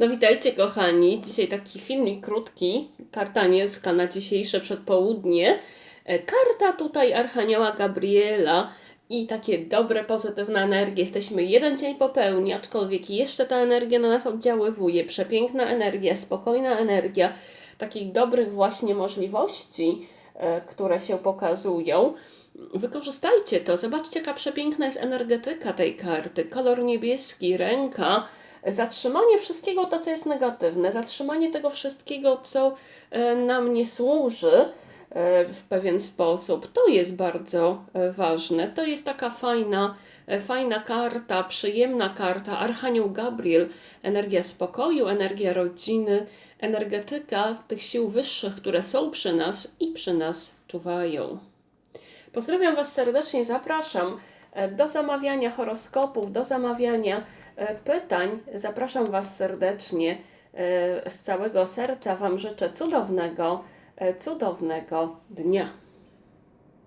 No witajcie kochani, dzisiaj taki filmik krótki, karta niebieska na dzisiejsze przedpołudnie. E, Karta tutaj Archanioła Gabriela i takie dobre, pozytywne energie. Jesteśmy jeden dzień po pełni, aczkolwiek jeszcze ta energia na nas oddziaływuje. Przepiękna energia, spokojna energia, takich dobrych właśnie możliwości, e, które się pokazują. Wykorzystajcie to. Zobaczcie, jaka przepiękna jest energetyka tej karty. Kolor niebieski, ręka, zatrzymanie wszystkiego to, co jest negatywne, zatrzymanie tego wszystkiego, co e, nam nie służy e, w pewien sposób. To jest bardzo e, ważne. To jest taka fajna, fajna karta, przyjemna karta. Archanioł Gabriel, energia spokoju, energia rodziny, energetyka tych sił wyższych, które są przy nas i przy nas czuwają. Pozdrawiam Was serdecznie, zapraszam do zamawiania horoskopów, do zamawiania e, pytań. Zapraszam Was serdecznie e, z całego serca. Wam życzę cudownego, e, cudownego dnia.